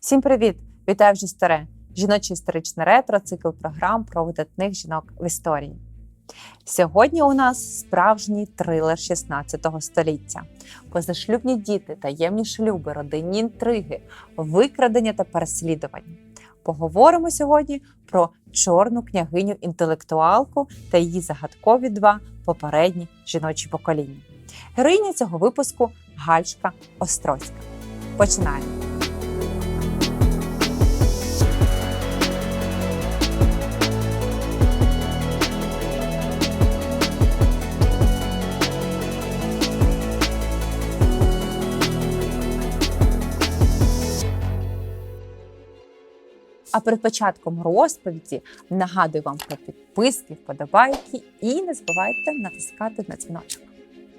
Всім привіт! Вітаю вже старе! Жіноче історичне ретро, цикл програм про видатних жінок в історії. Сьогодні у нас справжній трилер 16 століття. Позашлюбні діти, таємні шлюби, родинні інтриги, викрадення та переслідування. Поговоримо сьогодні про чорну княгиню інтелектуалку та її загадкові два попередні жіночі покоління. Героїня цього випуску Гальшка Острозька. Починаємо. А перед початком розповіді нагадую вам про підписки, вподобайки і не забувайте натискати на дзвіночок.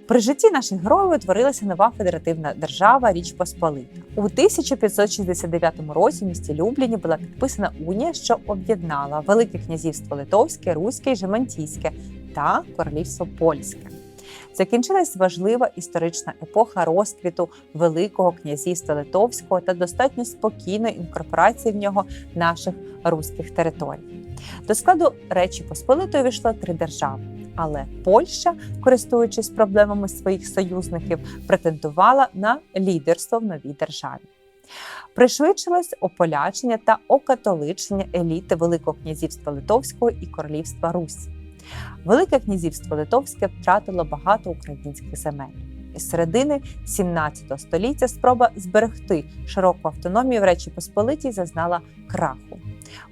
При житті наших героїв утворилася нова федеративна держава Річ Посполита. У 1569 році в місті Любліні була підписана унія, що об'єднала Велике князівство Литовське, Руське і Жемантійське та Королівство Польське. Закінчилась важлива історична епоха розквіту Великого князівства Литовського та достатньо спокійної інкорпорації в нього наших руських територій. До складу Речі Посполитої війшло три держави. Але Польща, користуючись проблемами своїх союзників, претендувала на лідерство в новій державі. Пришвидшилось ополячення та окатоличення еліти Великого князівства Литовського і Королівства Русь. Велике князівство Литовське втратило багато українських земель. Із середини 17 століття спроба зберегти широку автономію в Речі Посполитій зазнала краху.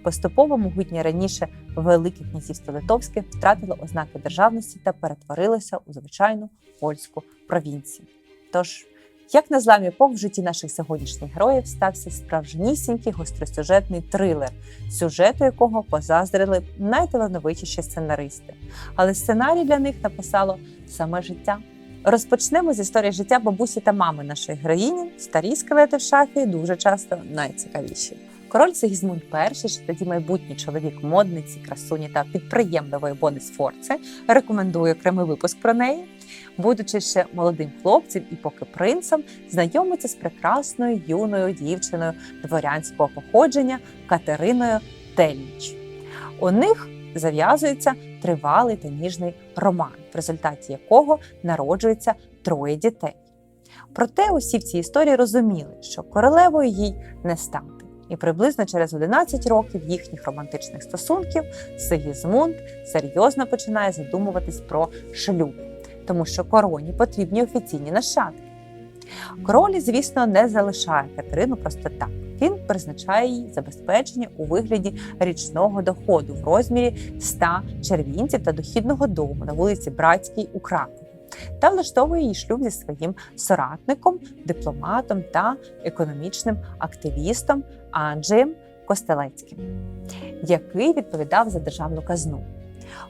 Поступово могутнє раніше Велике князівство Литовське втратило ознаки державності та перетворилося у звичайну польську провінцію. Тож, як на зламі епох в житті наших сьогоднішніх героїв стався справжнісінький гостросюжетний трилер, сюжету якого позаздрили найталановитіші сценаристи. Але сценарій для них написало саме життя. Розпочнемо з історії життя бабусі та мами нашої героїні. Старі скелети в шафі дуже часто найцікавіші. Король Сигізмунд І, чи тоді майбутній чоловік модниці, красуні та підприємливої Бони Сфорце, рекомендує окремий випуск про неї. Будучи ще молодим хлопцем і поки принцем, знайомиться з прекрасною юною дівчиною дворянського походження Катериною Тельніч. У них зав'язується тривалий та ніжний роман, в результаті якого народжується троє дітей. Проте усі в цій історії розуміли, що королевою їй не стати. І приблизно через 11 років їхніх романтичних стосунків Сигізмунд серйозно починає задумуватись про шлюб, тому що короні потрібні офіційні нащадки. Король, звісно, не залишає Катерину просто так. Він призначає їй забезпечення у вигляді річного доходу в розмірі 100 червінців та дохідного дому на вулиці Братській у Кракові та влаштовує її шлюб зі своїм соратником, дипломатом та економічним активістом Анджеєм Костелецьким, який відповідав за державну казну.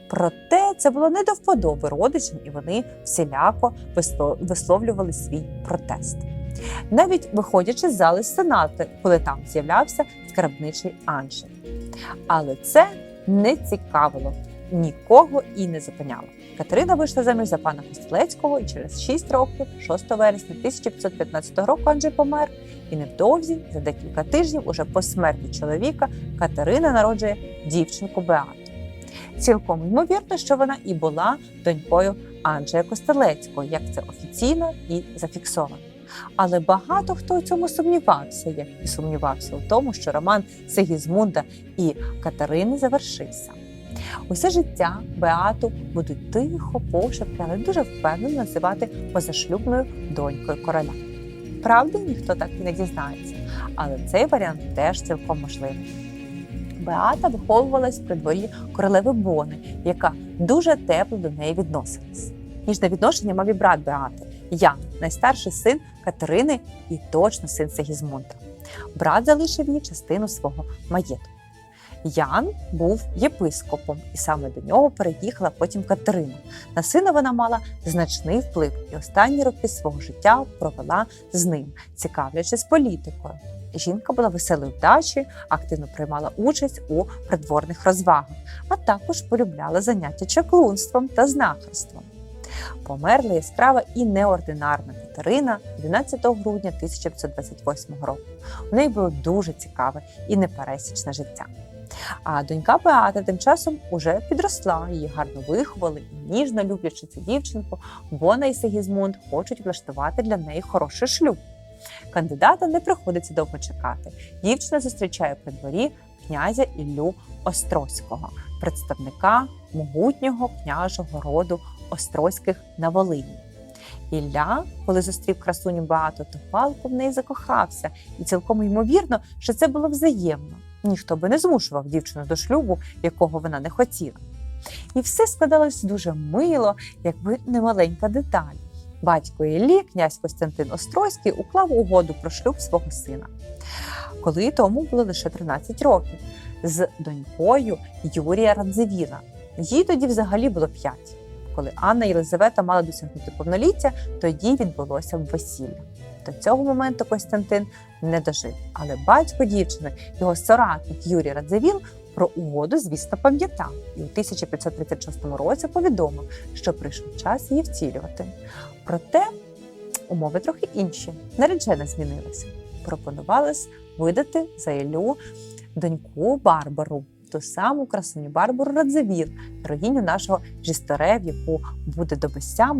Проте це було не до вподоби родичам, і вони всіляко висловлювали свій протест. Навіть виходячи з зали сенату, коли там з'являвся скарбничий Анджей. Але це не цікавило нікого і не зупиняло. Катерина вийшла заміж за пана Костелецького і через 6 років, 6 вересня 1515 року, Анджей помер. І невдовзі, за декілька тижнів, уже по смерті чоловіка, Катерина народжує дівчинку Беату. Цілком ймовірно, що вона і була донькою Анджея Костелецького, як це офіційно і зафіксовано. Але багато хто у цьому сумнівався, як і сумнівався у тому, що роман Сигізмунда і Катерини завершився. Усе життя Беату будуть тихо, пошепки, але дуже впевнено називати позашлюбною донькою короля. Правди ніхто так і не дізнається, але цей варіант теж цілком можливий. Беата виховувалась при дворі королеви Бони, яка дуже тепло до неї відносилась. Ніжне відношення мав і брат Беати Ян, найстарший син Катерини і точно син Сигізмунда. Брат залишив їй частину свого маєтку. Ян був єпископом, і саме до нього переїхала потім Катерина. На сина вона мала значний вплив, і останні роки свого життя провела з ним, цікавлячись політикою. Жінка була веселою вдачі, активно приймала участь у придворних розвагах, а також полюбляла заняття чаклунством та знахарством. Померла яскрава і неординарна Катерина 12 грудня 1528 року. У неї було дуже цікаве і непересічне життя. А донька Беата тим часом уже підросла, її гарно виховали і ніжно люблячи цю дівчинку, Бона і Сигізмунд хочуть влаштувати для неї хороший шлюб. Кандидата не приходиться довго чекати. Дівчина зустрічає при дворі князя Іллю Острозького, представника могутнього княжого роду Острозьких на Волині. Ілля, коли зустрів красуню Беату, то палко в неї закохався, і цілком ймовірно, що це було взаємно. Ніхто би не змушував дівчину до шлюбу, якого вона не хотіла. І все складалось дуже мило, якби не маленька деталь. Батько Іллі, князь Костянтин Острозький, уклав угоду про шлюб свого сина, коли тому було лише 13 років, з донькою Юрія Радзивіла. Їй тоді взагалі було 5. Коли Анна і Єлизавета мали досягнути повноліття, тоді відбулося весілля. До цього моменту Костянтин не дожив, але батько дівчини, його соратник Юрій Радзивіл, про угоду, звісно, пам'ятав і у 1536 році повідомив, що прийшов час її втілювати. Проте умови трохи інші. Наречена змінилася. Пропонувалось видати за Іллю доньку Барбару, ту саму красуню Барбару Радзивіл, героїню нашого Жісторе, в яку буде до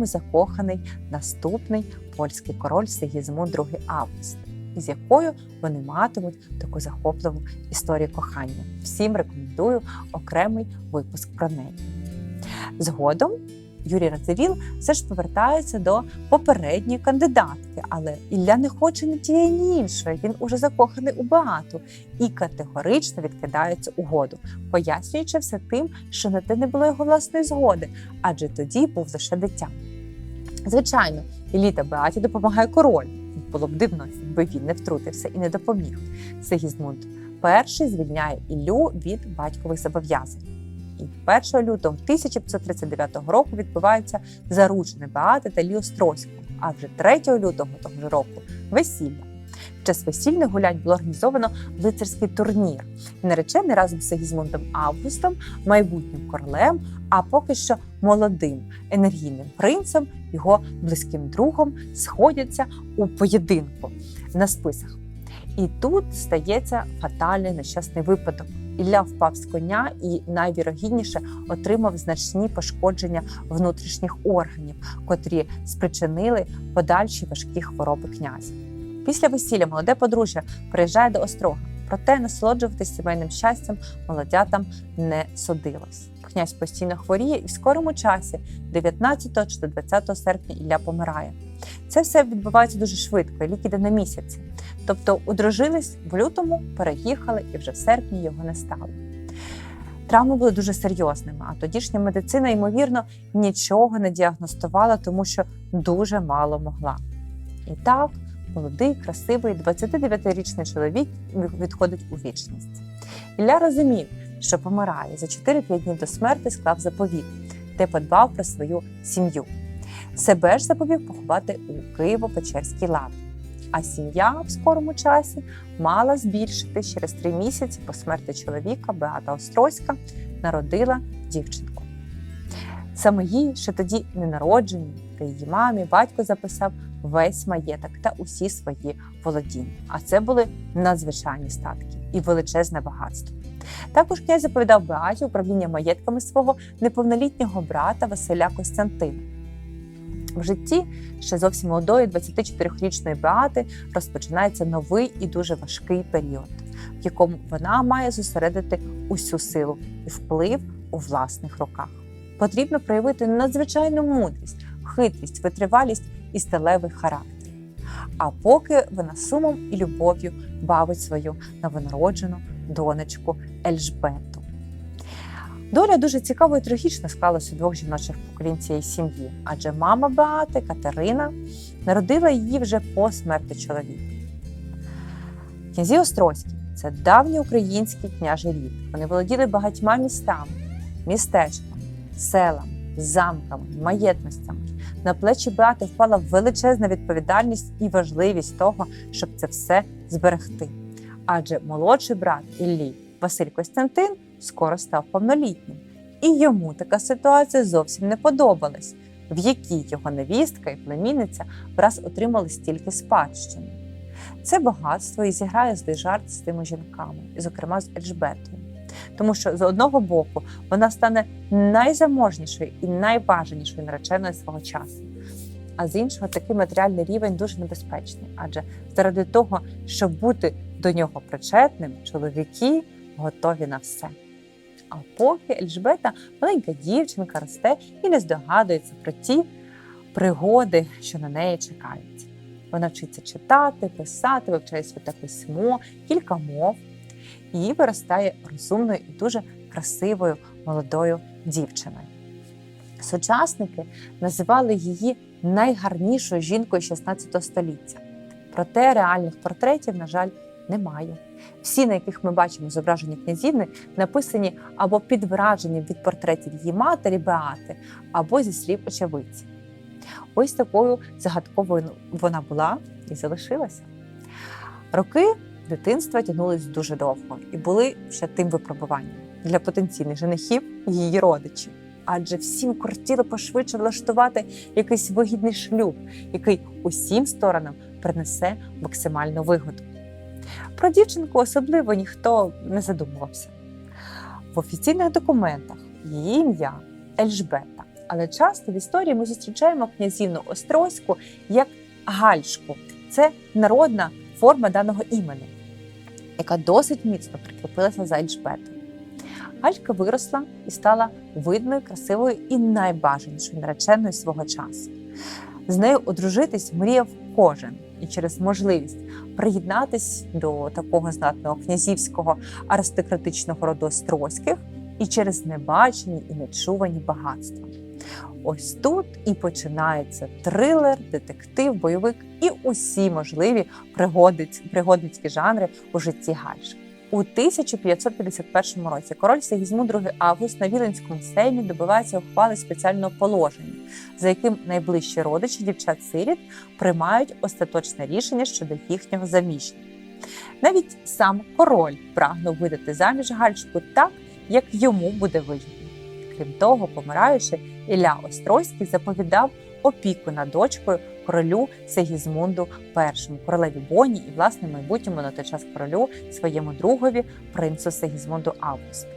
закоханий наступний польський король Сигізмунд II Август, із якою вони матимуть таку захопливу історію кохання. Всім рекомендую окремий випуск про неї. Згодом Юрій Радзивіл все ж повертається до попередньої кандидатки, але Ілля не хоче ні тієї, ні іншої. Він уже закоханий у Беату і категорично відкидає цю угоду, пояснюючи все тим, що на те не було його власної згоди, адже тоді був лише дитя. Звичайно, Іллі та Беаті допомагає король. Було б дивно, якби він не втрутився і не допоміг. Сигізмунд перший звільняє Іллю від батькових зобов'язань. І 1 лютого 1539 року відбувається заручений Беати та Лі Острозького, а вже 3 лютого того ж року весілля. Під час весільних гулянь було організовано лицарський турнір. Наречений разом з Сигізмундом Августом, майбутнім королем, а поки що молодим енергійним принцем, його близьким другом сходяться у поєдинку на списах. І тут стається фатальний нещасний випадок. Ілля впав з коня і найвірогідніше отримав значні пошкодження внутрішніх органів, котрі спричинили подальші важкі хвороби князя. Після весілля молоде подружжя приїжджає до острога, проте насолоджуватись сімейним щастям молодятам не судилось. Князь постійно хворіє і в скорому часі, 19 чи 20 серпня, Ілля помирає. Це все відбувається дуже швидко, лік іде на місяці. Тобто одружились в лютому, переїхали і вже в серпні його не стало. Травми були дуже серйозними, а тодішня медицина, ймовірно, нічого не діагностувала, тому що дуже мало могла. І так, молодий, красивий, 29-річний чоловік відходить у вічність. Ілля розумів, що помирає за 4-5 днів до смерти склав заповіт, де подбав про свою сім'ю. Себе ж заповів поховати у Києво-Печерській лаві. А сім'я в скорому часі мала збільшити через три місяці по смерті чоловіка Беата Острозька народила дівчинку. Саме їй, що тоді ненародженій, та її мамі батько записав весь маєток та усі свої володіння. А це були надзвичайні статки і величезне багатство. Також князь заповідав Беаті управління маєтками свого неповнолітнього брата Василя Костянтина. В житті ще зовсім молодої 24-річної Беати розпочинається новий і дуже важкий період, в якому вона має зосередити усю силу і вплив у власних руках. Потрібно проявити надзвичайну мудрість, хитрість, витривалість і сталевий характер. А поки вона сумом і любов'ю бавить свою новонароджену донечку Ельжбету. Доля дуже цікаво і трагічно склалась у двох жіночих поколінь цієї сім'ї, адже мама Беати, Катерина, народила її вже по смерті чоловіка. Князі Острозькі це давній український княжий рід. Вони володіли багатьма містами, містечками, селами, замками, маєтностями. На плечі Беати впала величезна відповідальність і важливість того, щоб це все зберегти. Адже молодший брат Іллі Василь Костянтин скоро став повнолітнім, і йому така ситуація зовсім не подобалась. в якій його невістка і племінниця враз отримали стільки спадщини. Це багатство і зіграє злий жарт з тими жінками, зокрема з Ельжбетою. Тому що з одного боку вона стане найзаможнішою і найбажанішою нареченою свого часу. А з іншого, такий матеріальний рівень дуже небезпечний, адже заради того, щоб бути до нього причетним, чоловіки готові на все. А поки Ельжбета, маленька дівчинка, росте і не здогадується про ті пригоди, що на неї чекають. Вона вчиться читати, писати, вивчає святе письмо, кілька мов і виростає розумною і дуже красивою молодою дівчиною. Сучасники називали її найгарнішою жінкою 16 століття. Проте реальних портретів, на жаль, немає. Всі, на яких ми бачимо зображені князівни, написані або під враженням від портретів її матері Беати, або зі слів очевидців. Ось такою загадковою вона була і залишилася. Роки дитинства тягнулись дуже довго і були ще тим випробуванням для потенційних женихів і її родичів. Адже всім кортіло пошвидше влаштувати якийсь вигідний шлюб, який усім сторонам принесе максимальну вигоду. Про дівчинку особливо ніхто не задумувався. В офіційних документах її ім'я Ельжбета, але часто в історії ми зустрічаємо князівну Острозьку як Гальшку. Це народна форма даного імені, яка досить міцно прикріпилася за Ельжбетою. Галька виросла і стала видною, красивою і найбажанішою нареченою свого часу. З нею одружитись мріяв кожен і через можливість приєднатись до такого знатного князівського аристократичного роду Острозьких і через небачені і нечувані багатства. Ось тут і починається трилер, детектив, бойовик і усі можливі пригодницькі жанри у житті Гальшки. У 1551 році король Сигізмунд II Август на Віленському сеймі добивається ухвали спеціального положення, за яким найближчі родичі дівчат-сиріт приймають остаточне рішення щодо їхнього заміжжя. Навіть сам король прагнув видати заміж Гальшку так, як йому буде вигідно. Крім того, помираючи, Ілля Острозький заповідав опіку над дочкою королю Сигізмунду І, королеві Боні і власне майбутньому на той час королю своєму другові, принцу Сигізмунду Августу.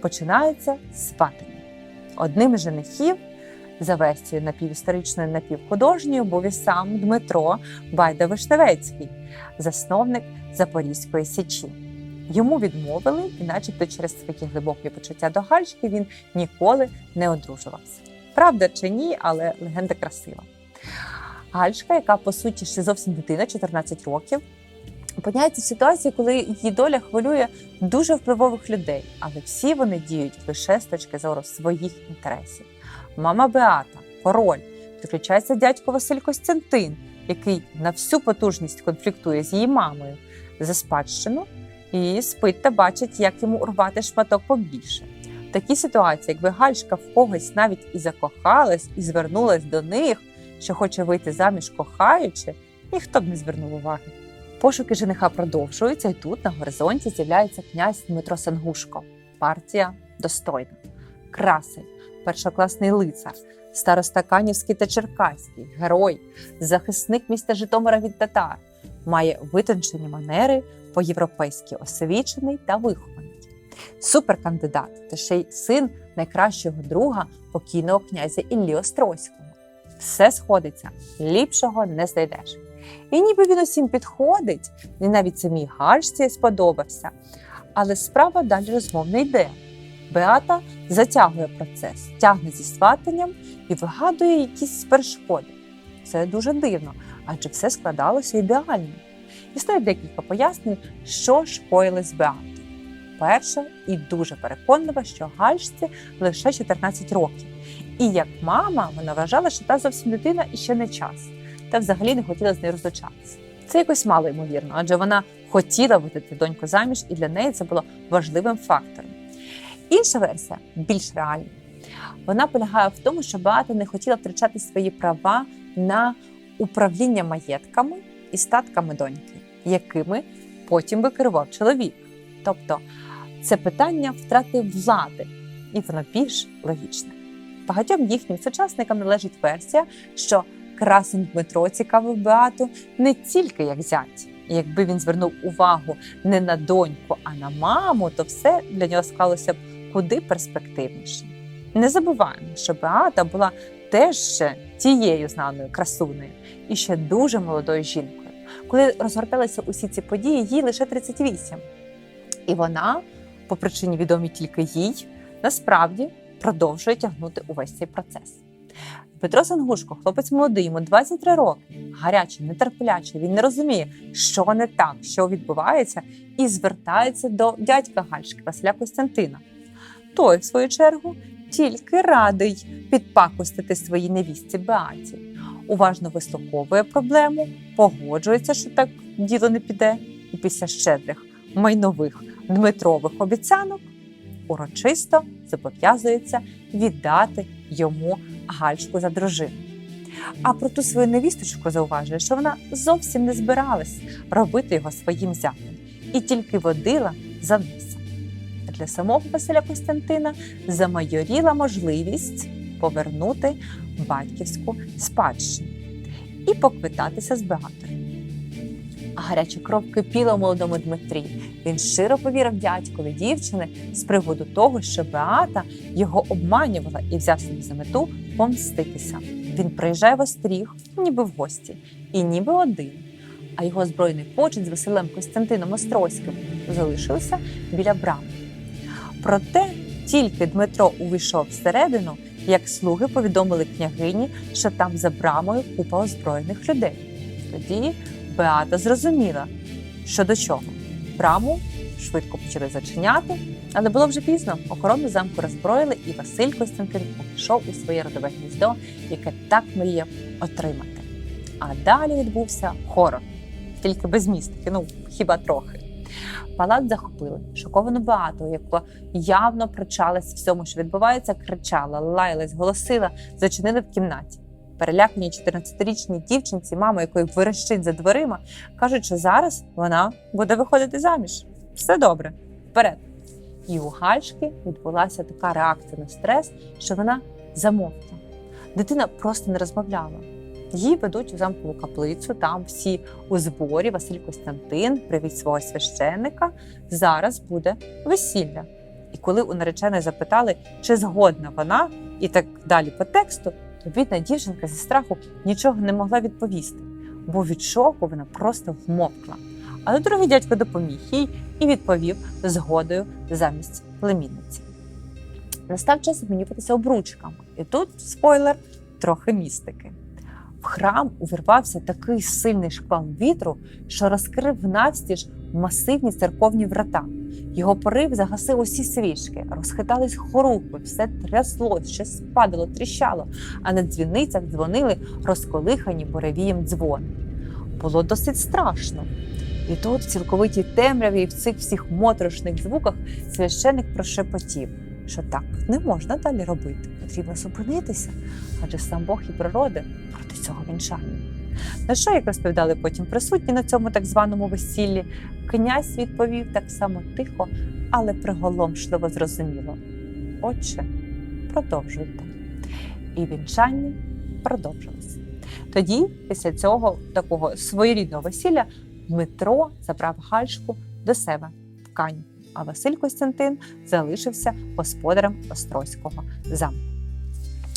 Починається сватання. Одним із женихів, за версією напівісторичною напівхудожньою, був і сам Дмитро Байда-Вишневецький, засновник Запорізької січі. Йому відмовили, і, начебто, через свої глибокі почуття до Гальшки він ніколи не одружувався. Правда чи ні, але легенда красива. Гальшка, яка по суті ще зовсім дитина, 14 років, опиняється в ситуації, коли її доля хвилює дуже впливових людей, але всі вони діють лише з точки зору своїх інтересів. Мама Беата, король, підключається дядько Василь Костянтин, який на всю потужність конфліктує з її мамою за спадщину і спить та бачить, як йому урвати шматок побільше. В такій ситуації, якби Гальшка в когось навіть і закохалась, і звернулась до них, що хоче вийти заміж кохаючи, ніхто б не звернув уваги. Пошуки жениха продовжуються, і тут на горизонті з'являється князь Дмитро Сангушко. Партія достойна. Красень, першокласний лицар, староста Канівський та Черкаський, герой, захисник міста Житомира від татар, має витончені манери, по-європейськи освічений та вихований. Суперкандидат та ще й син найкращого друга покійного князя Іллі Острозького. Все сходиться, ліпшого не знайдеш. І ніби він усім підходить, і навіть самій Гальшці сподобався. Але справа далі розмов не йде. Беата затягує процес, тягне зі сватанням і вигадує якісь перешкоди. Це дуже дивно, адже все складалося ідеально. Існує декілька пояснень, що ж коїли з. Перше і дуже переконливе, що Гальшці лише 14 років. І як мама, вона вважала, що та зовсім дитина і ще не час, та взагалі не хотіла з нею розлучатися. Це якось мало ймовірно, адже вона хотіла видати доньку заміж, і для неї це було важливим фактором. Інша версія більш реальна. Вона полягає в тому, що Беата не хотіла втрачати свої права на управління маєтками і статками доньки, якими потім би керував чоловік. Тобто це питання втрати влади, і воно більш логічне. Багатьом їхнім сучасникам належить версія, що красень Дмитро цікавив Беату не тільки як зять. І якби він звернув увагу не на доньку, а на маму, то все для нього склалося б куди перспективніше. Не забуваємо, що Беата була теж тією знаною красунею і ще дуже молодою жінкою. Коли розгорталися усі ці події, їй лише 38. І вона, по причині відомій тільки їй, насправді продовжує тягнути увесь цей процес. Дмитро Сангушко, хлопець молодий, йому 23 роки, гарячий, нетерплячий. Він не розуміє, що не так, що відбувається, і звертається до дядька Гальшки Василя Костянтина. Той, в свою чергу, тільки радий підпакостити своїй невістці Беаті. Уважно вислуховує проблему, погоджується, що так діло не піде, і після щедрих майнових Дмитрових обіцянок урочисто зобов'язується віддати йому гальшку за дружину. А про ту свою невісточку зауважує, що вона зовсім не збиралась робити його своїм зятем і тільки водила за носом. Для самого Василя Костянтина замайоріла можливість повернути батьківську спадщину і поквитатися з Беатою. А гаряча кров кипіла у молодому Дмитрі. Він щиро повірив дядькові дівчини з приводу того, що Беата його обманювала і взяв собі за мету помститися. Він приїжджає в Остріг, ніби в гості, і ніби один. А його збройний почет з Василем Костянтином Острозьким залишився біля брами. Проте тільки Дмитро увійшов всередину, як слуги повідомили княгині, що там за брамою купа озброєних людей. Тоді Беата зрозуміла, що до чого. Браму швидко почали зачиняти, але було вже пізно. Охорону замку роззброїли, і Василь Костянтин увійшов у своє родове гніздо, яке так мріяв отримати. А далі відбувся хорор, тільки без містики, ну хіба трохи. Палац захопили шоковану Беату, яка явно причалась всьому, що відбувається, кричала, лаялась, голосила, зачинили в кімнаті. Перелякані 14-річній дівчинці, мама якої верещить за дверима, кажуть, що зараз вона буде виходити заміж. Все добре, вперед. І у Гальшки відбулася така реакція на стрес, що вона замовкла. Дитина просто не розмовляла. Її ведуть у замкову каплицю, там всі у зборі. Василь Костянтин привіть свого священника. Зараз буде весілля. І коли у нареченої запитали, чи згодна вона, і так далі по тексту, то бідна дівчинка зі страху нічого не могла відповісти, бо від шоку вона просто вмовкла. Але другий дядько допоміг їй і відповів згодою замість племінниці. Настав час обмінюватися обручками. І тут спойлер трохи містики. В храм увірвався такий сильний шквал вітру, що розкрив навстіж масивні церковні врата. Його порив загасив усі свічки, розхитались хорупи, все тряслось, ще спадало, тріщало, а на дзвіницях дзвонили розколихані буревієм дзвони. Було досить страшно. І тут, в цілковитій темряві і в цих всіх моторошних звуках, священик прошепотів, що так не можна далі робити. Потрібно зупинитися, адже сам Бог і природа проти цього вінчання. На що, як розповідали потім присутні на цьому так званому весіллі, князь відповів так само тихо, але приголомшливо зрозуміло. Отче, продовжуйте. І вінчання продовжилось. Тоді, після цього такого своєрідного весілля, Дмитро забрав Гальшку до себе в Кані, а Василь Костянтин залишився господарем Острозького замку.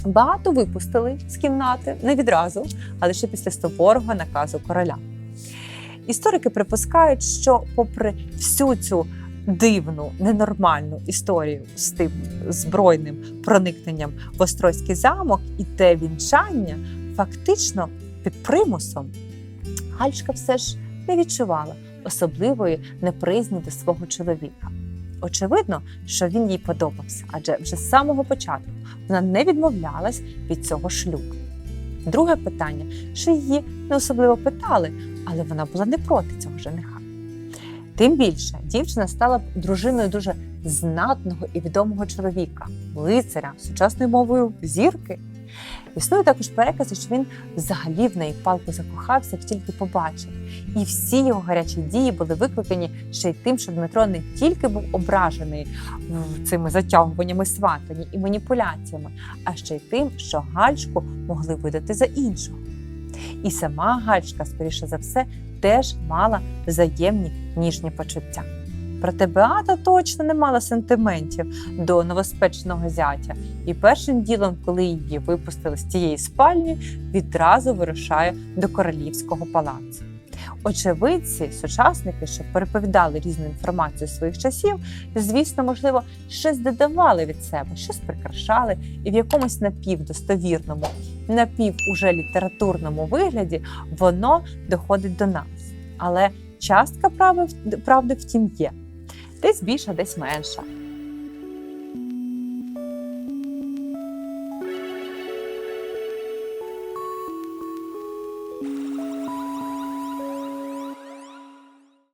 Багато випустили з кімнати не відразу, а лише після суворого наказу короля. Історики припускають, що, попри всю цю дивну, ненормальну історію з тим збройним проникненням в Острозький замок і те вінчання, фактично під примусом Гальшка все ж не відчувала особливої непризні до свого чоловіка. Очевидно, що він їй подобався, адже вже з самого початку вона не відмовлялась від цього шлюбу. Друге питання, що її не особливо питали, але вона була не проти цього жениха. Тим більше дівчина стала б дружиною дуже знатного і відомого чоловіка, лицаря, сучасною мовою зірки. Існує також перекази, що він взагалі в неї палку закохався, як тільки побачив. І всі його гарячі дії були викликані ще й тим, що Дмитро не тільки був ображений цими затягуваннями сватані і маніпуляціями, а ще й тим, що Гальшку могли видати за іншого. І сама Гальшка, скоріше за все, теж мала взаємні ніжні почуття. Проте Беата точно не мала сентиментів до новоспеченого зятя, і першим ділом, коли її випустили з тієї спальні, відразу вирушає до королівського палацу. Очевидці, сучасники, що переповідали різну інформацію своїх часів, звісно, можливо, щось додавали від себе, щось прикрашали, і в якомусь напівдостовірному, напів уже літературному вигляді воно доходить до нас. Але частка правди, правди втім є. Десь більша, десь менша.